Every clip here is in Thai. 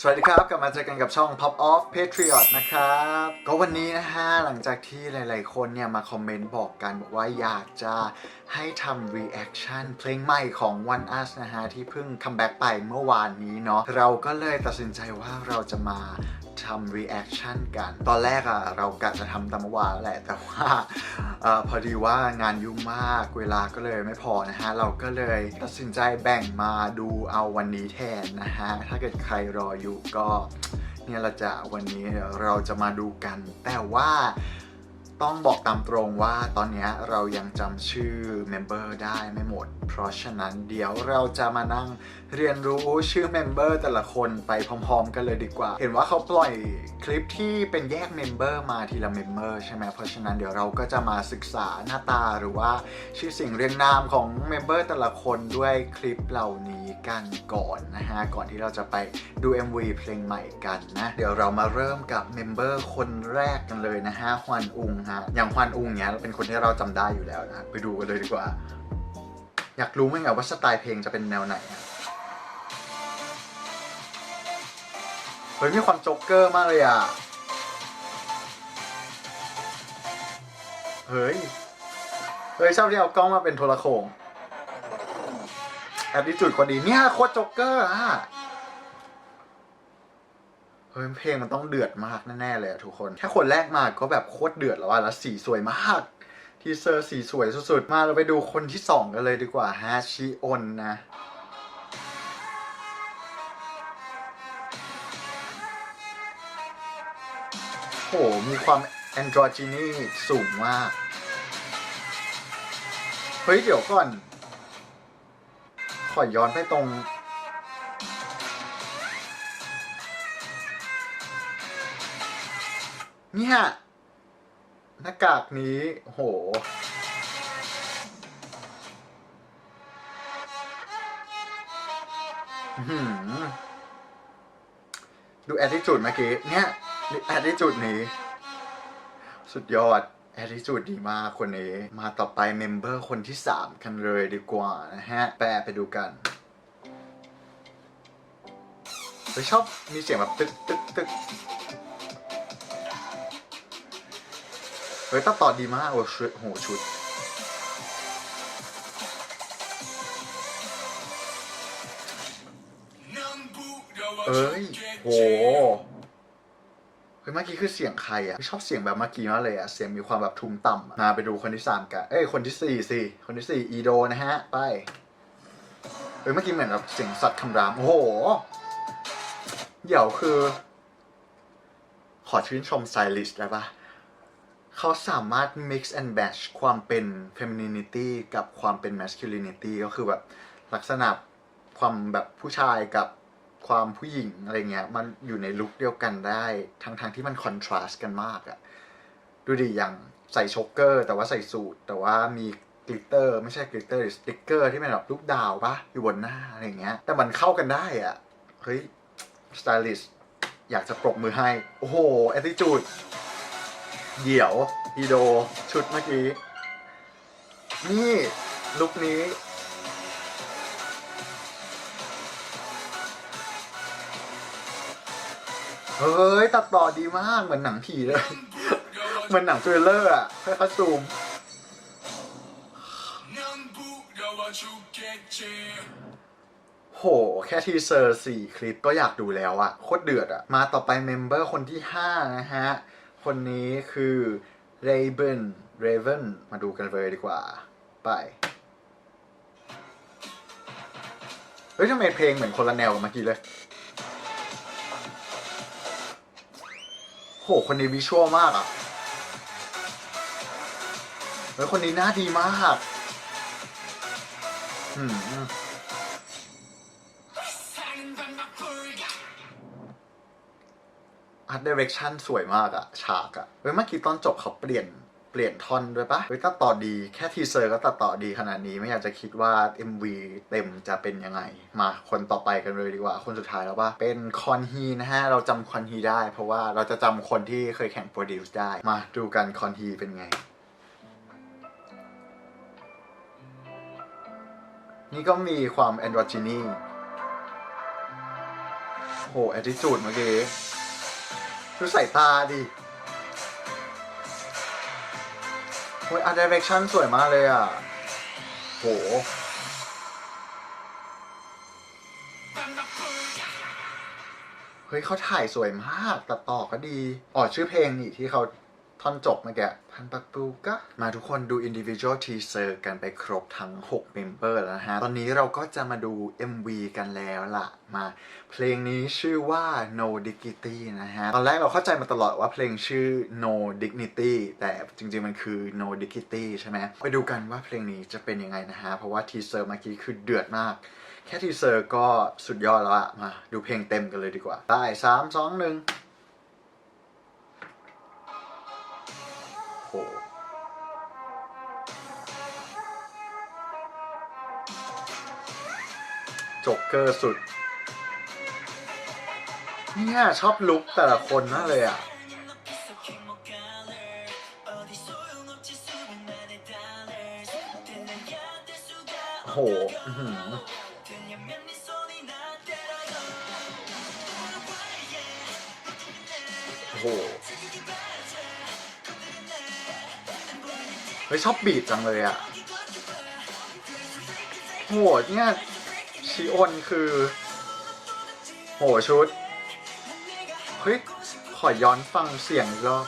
สวัสดีครับ กลับมาเจอกันกับช่อง Pop Off Patriot นะครับ ก็วันนี้นะฮะ หลังจากที่หลาย ๆ คนเนี่ย มาคอมเมนต์บอกกัน บอกว่าอยากจะให้ทำ reaction เพลงใหม่ของ One Us นะฮะ ที่เพิ่งคัมแบ็กไปเมื่อวานนี้เนาะเราก็เลยตัดสินใจว่าเราจะมา ทำ reaction กัน ตอนแรกอะเรากะจะทำตามวานแหละ แต่ว่าอพอดีว่างานยุ่งมาก เวลาก็เลยไม่พอนะฮะ เราก็เลยตัดสินใจแบ่งมาดูเอาวันนี้แทนนะฮะ ถ้าเกิดใครรออยู่ก็เนี่ยเราจะวันนี้เดี๋ยวเราจะมาดูกัน แต่ว่าต้องบอกตามตรงว่าตอนเนี้ยเรายังจำชื่อเมมเบอร์ได้ไม่หมด เพราะฉะนั้นเดี๋ยวเราจะมานั่งเรียนรู้ชื่อเมมเบอร์แต่ละคนไปพร้อมๆ กันเลยดีกว่า เห็นว่าเขาปล่อยคลิปที่เป็นแยกเมมเบอร์มาทีละเมมเบอร์ใช่ไหมเพราะฉะนั้นเดี๋ยวเราก็จะมาศึกษาหน้าตาหรือว่าชื่อสิ่งเรียงนามของเมมเบอร์แต่ละคนด้วยคลิปเหล่านี้กันก่อนนะฮะ ก่อนที่เราจะไปดู MV เพลงใหม่กันนะ เดี๋ยวเรามาเริ่มกับเมมเบอร์คนแรกกันเลยนะฮะฮวนอุงฮะอย่างฮวนอุงเนี้ยเป็นคนที่เราจำได้อยู่แล้วนะ ไปดูกันเลยดีกว่า อยากรู้ไหมไงว่าสไตล์เพลงจะเป็นแนวไหนอะเฮ้ยมีความโจ๊กเกอร์มากเลยอะ เฮ้ย เฮ้ยชอบที่เอากล้องมาเป็นโทรโขงแอปดิจูดคนดีเนี่ยโคตรโจ๊กเกอร์อะ เฮ้ยเพลงมันต้องเดือดมากแน่ๆเลยทุกคน แค่คนแรกมาก็แบบโคตรเดือดแล้วอะแล้วสีสวยมาก ทีเซอร์สีสวยสุดๆ มาเราไปดูคนที่สองกันเลยดีกว่าฮาชิออนนะโหมีความแอนโดรจินี่สูงมาก เฮ้ย เดี๋ยวก่อน ขอย้อนไปตรง เนี่ย หน้ากากนี้โห ดูแอ t ทิจูดเมื่อกี้ เนี่ยแอ t ทิจูดนี้ สุดยอดแอ t ทิจูดดีมากคนนี้ มาต่อไปเมมเบอร์คนที่ 3 กันเลยดีกว่านะฮะ แปลไปดูกันชอบมีเสียงแบบตึกตึกตึก เฮ้ยตัดต่อดีมากโอ้ชุดโหชุด เอ้ยโหเฮ้ยเมื่อกี้คือเสียงใครอะชอบเสียงแบบเมื่อกี้มากเลยอะเสียงมีความแบบทุ้มต่ำอะมาไปดูคนที่สามกัน เอ้ยคนที่สี่สิคนที่สี่อีโดนะฮะ ไปเฮ้ยเมื่อกี้เหมือนแบบเสียงสัตว์คำราม โอ้โหเดี๋ยวคือ ขอชื่นชมสไตลิสได้ปะ เขาสามารถ mix and match ความเป็น femininity กับความเป็น masculinity ก็คือแบบลักษณะความแบบผู้ชายกับความผู้หญิงอะไรเงี้ย มันอยู่ในลุคเดียวกันได้ ทั้งๆที่มันคอนทราสต์กันมากอะดูดิอย่างใส่ช็อกเกอร์ แต่ว่าใส่สูทแต่ว่ามีกลิตเตอร์ไม่ใช่กลิตเตอร์สติ๊กเกอร์ที่เป็นแบบลูกดาวปะอยู่บนหน้าอะไรเงี้ย แต่มันเข้ากันได้อะเฮ้ยสไตลิสต์อยากจะปรบมือให้ โอ้โหแอ t ติจูด เดี๋ยวอีโด ชุดเมื่อกี้ นี่ ลุคนี้ เฮ้ย ตัดต่อดีมาก เหมือนหนังผีเลย เหมือนหนังทริลเลอร์อะค่อยๆซูมโห แค่ทีเซอร์สี่คลิปก็อยากดูแล้วอะโคตรเดือดอะมาต่อไปเมมเบอร์คนที่ 5 นะฮะ คนนี้คือ Raven Raven มาดูกันเลยดีกว่า ไป เฮ้ยทำไมเพลงเหมือนคนละแนวกับเมื่อกี้เลย โห คนนี้วิชวลมากอะเฮ้ยคนนี้หน้าดีมาก อืม ร์ตเดเรคชั่นสวยมากอะฉากอะเฮ้ยเมื่อกี้ตอนจบเขาเปลี่ยนเปลี่ยนท่อนด้วยปะเฮ้ยตัดต่อดีแค่ทีเซอร์ก็ตัดต่อดีขนาดนี้ไม่อยากจะคิดว่า MV เต็มจะเป็นยังไง มาคนต่อไปกันเลยดีกว่า คนสุดท้ายแล้วปะเป็นคอนฮีนะฮะ เราจำคอนฮีได้ เพราะว่าเราจะจำคนที่เคยแข่งโปรดิวซ์ได้ มาดูกันคอนฮีเป็นไงนี่ก็มีความแอนโดรจินีโหแอ t ติจูดเมื่อกี้ ดูสายตาดิโอ้ยอาร์ดิเรกชันสวยมากเลยอะ โห เฮ้ยเขาถ่ายสวยมาก ตัดต่อก็ดี อ๋อชื่อเพลงนี่ที่เขา ท่อนจบเมื่อกี้พันปักปูกะมาทุกคนดู individual teaser กันไปครบทั้ง6เมมเบอร์แล้วนะฮะ ตอนนี้เราก็จะมาดู MV กันแล้วล่ะ มา เพลงนี้ชื่อว่า no dignity นะฮะ ตอนแรกเราเข้าใจมาตลอดว่าเพลงชื่อ no dignity แต่จริงๆมันคือ no dignity ใช่ไหม ไปดูกันว่าเพลงนี้จะเป็นยังไงนะฮะ เพราะว่าทีเซอร์เมื่อกี้คือเดือดมาก แค่ทีเซอร์ก็สุดยอดแล้วอะมาดูเพลงเต็มกันเลยดีกว่า ได้สามสองหนึ่ง จ๊กเกอร์สุด เนี่ยชอบลุคแต่ละคนมากเลยอะ โหโหเฮ้ยชอบบีดจังเลยอะโหเนี่ย ชิโอนคือ โหชุด เฮ้ย ขอย้อนฟังเสียงอีกรอบ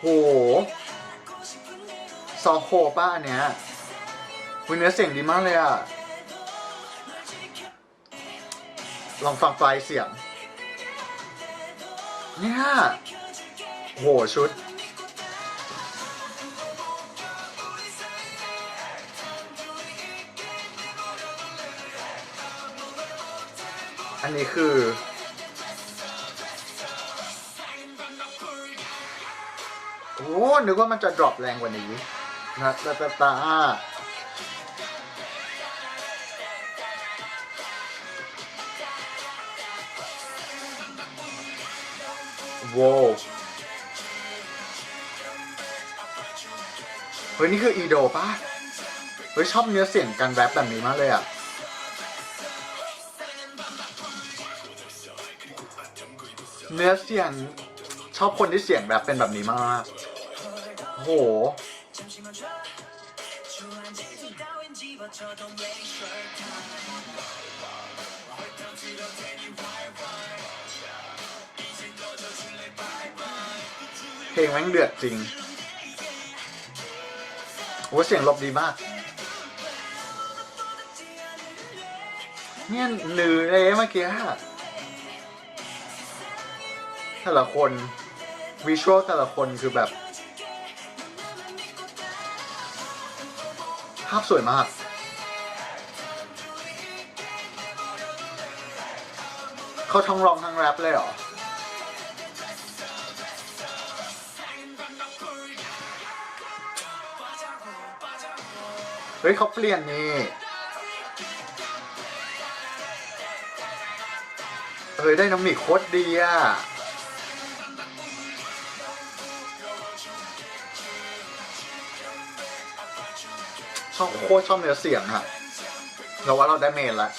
โหซอโคป้าอันเนี้ยวิเนื้อเสียงดีมากเลยอะลองฟังปลายเสียง เนี่ยโหชุด อันนี้คือ โอ้นึกว่ามันจะดรอปแรงกว่านี้นะตาตาตาโว้วเฮ้ย นี่คืออีโดป่ะ เฮ้ย ชอบเนื้อเสียงการแรปแบบนี้มากเลยอะ เนื้อเสียงชอบคนที่เสียงแบบเป็นแบบนี้มาก โห เพลงแม่งเดือดจริงโอ้เสียงลบดีมาก เนี่ยหนือเลยเมื่อกี้อะ แต่ละคนวิชวลแต่ละคนคือแบบ ภาพสวยมาก เขาทั้งร้องทั้งแรปเลยเหรอ เฮ้ยเขาเปลี่ยนนี่เฮ้ยได้น้ำมิกโคตรดีอะ ชอบโคตรชอบเนื้อเสียงอะเราว่าเราได้เมนล้ว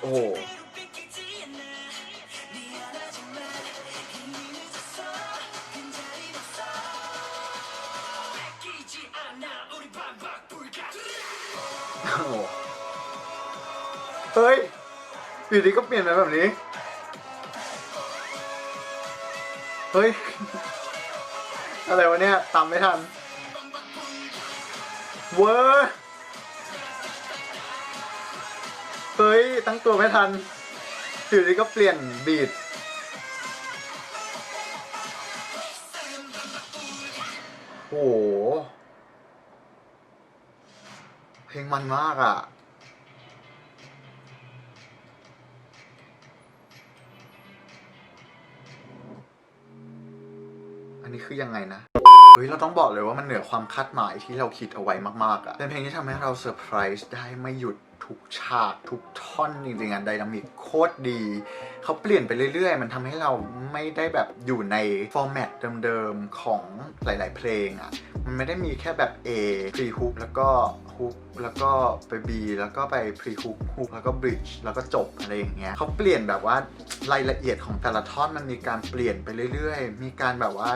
โอ้โหโอ้โหเฮ้ยอยู่ดีก็เปลี่ยนไปแบบนี้ เฮ้ย อะไรวะเนี่ยตามไม่ทัน เวอร์เฮ้ย ตั้งตัวไม่ทันอยู่ดีก็เปลี่ยนบีดโหเพลงมันมากอะ อันนี้คือยังไงนะเฮ้ยเราต้องบอกเลยว่ามันเหนือความคาดหมายที่เราคิดเอาไว้มากๆอะ่ะเป็นเพลงที่ทำให้เราเซอร์ไพรส์ได้ไม่หยุดทุกฉากทุกท่อนจริงๆอะไดนามิกโคตรดี เขาเปลี่ยนไปเรื่อยๆ มันทำให้เราไม่ได้แบบอยู่ในฟอร์แมตเดิมๆ ของหลายๆเพลงอะ มันไม่ได้มีแค่แบบ A พรีฮุกแล้วก็ฮุกแล้วก็ไป B แล้วก็ไปพรีฮุกฮุกแล้วก็บริดจ์แล้วก็จบอะไรอย่างเงี้ยเขาเปลี่ยนแบบว่ารายละเอียดของแต่ละท่อนมันมีการเปลี่ยนไปเรื่อยๆ มีการแบบว่า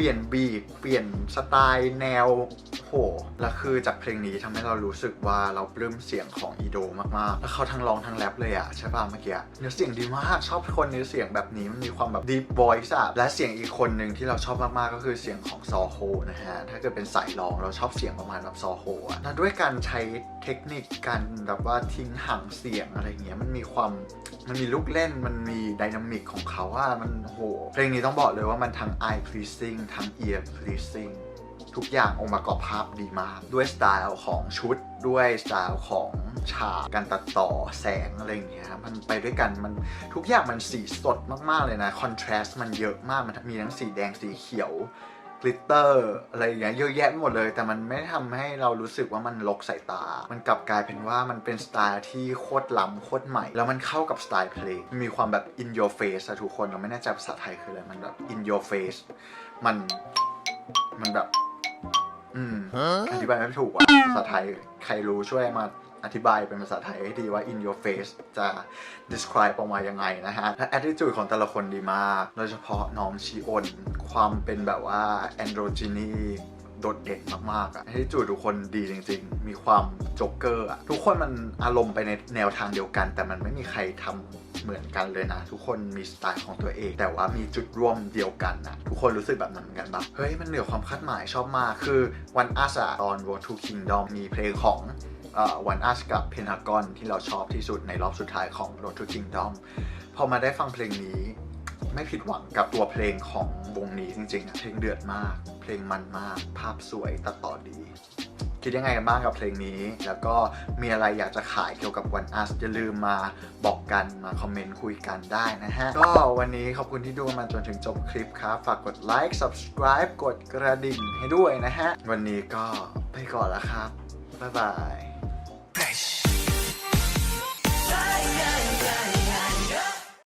เปลี่ยนบีทเปลี่ยนสไตล์แนวโหแล้วคือจากเพลงนี้ทำให้เรารู้สึกว่าเราปลื้มเสียงของอีโดมากๆ แล้วเขาทั้งร้องทั้งแรปเลยอะใช่ป่ะเมื่อกี้เนื้อเสียงดีมาก ชอบคนเนื้อเสียงแบบนี้มันมีความแบบ deep voice อะและเสียงอีกคนหนึ่งที่เราชอบมากๆก็คือเสียงของซอโฮนะฮะ ถ้าเกิดเป็นสายร้องเราชอบเสียงประมาณแบบซอโฮอะแล้วด้วยการใช้เทคนิคการแบบว่าทิ้งห่างเสียงอะไรเงี้ยมันมีความ มันมีลูกเล่นมันมีไดนามิกของเขาว่ามันโหเพลงนี้ต้องบอกเลยว่ามันทั้ง eye pleasing ทั้ง ear pleasing ทุกอย่างองค์ประกอบภาพดีมาก ด้วยสไตล์ของชุดด้วยสไตล์ของฉากการตัดต่อแสงอะไรอย่างเงี้ยมันไปด้วยกันมันทุกอย่างมันสีสดมากๆเลยนะคอนทราสต์มันเยอะมากมันมีทั้งสีแดงสีเขียว กลิตเตอร์อะไรอย่างเงี้ยเยอะแยะไปหมดเลย แต่มันไม่ทำให้เรารู้สึกว่ามันลกสายตา มันกลับกลายเป็นว่ามันเป็นสไตล์ที่โคตรล้ำโคตรใหม่ แล้วมันเข้ากับสไตล์เพลงมันมีความแบบ in your face อะทุกคนเราไม่แน่ใจภาษาไทยคืออะไร มันแบบ in your face มัน มันแบบ อืม อธิบายไม่ถูกว่ะภาษาไทยใครรู้ช่วยมา อธิบายเป็นภาษาไทยให้ดีว่า in your face จะ describe ออกมายังไงนะฮะ และ attitude ของแต่ละคนดีมาก โดยเฉพาะน้องชีออนความเป็นแบบว่า androgyny โดดเด่นมากๆอะ attitude ทุกคนดีจริง ๆ มีความโจ๊กเกอร์อะทุกคนมันอารมณ์ไปในแนวทางเดียวกัน แต่มันไม่มีใครทำเหมือนกันเลยนะ ทุกคนมีสไตล์ของตัวเอง แต่ว่ามีจุดร่วมเดียวกันนะทุกคนรู้สึกแบบนั้นเหมือนกันปะเฮ้ย มันเหนือความคาดหมายชอบมาก คือวันอาสาตอน Road to Kingdom มีเพลงของ วันอัสกับเพนทากอนที่เราชอบที่สุดในรอบสุดท้ายของ Road to Kingdom พอมาได้ฟังเพลงนี้ไม่ผิดหวังกับตัวเพลงของวงนี้จริงๆอะเพลงเดือดมาก เพลงมันมาก ภาพสวยตัดต่อดี คิดยังไงกันบ้างกับเพลงนี้ แล้วก็มีอะไรอยากจะขายเกี่ยวกับวันอัสอย่าลืมมาบอกกันมาคอมเมนต์คุยกันได้นะฮะ ก็วันนี้ขอบคุณที่ดูมาจนถึงจบคลิปครับ ฝากกดไลค์ subscribe กดกระดิ่งให้ด้วยนะฮะ วันนี้ก็ไปก่อนแล้วครับ บ๊า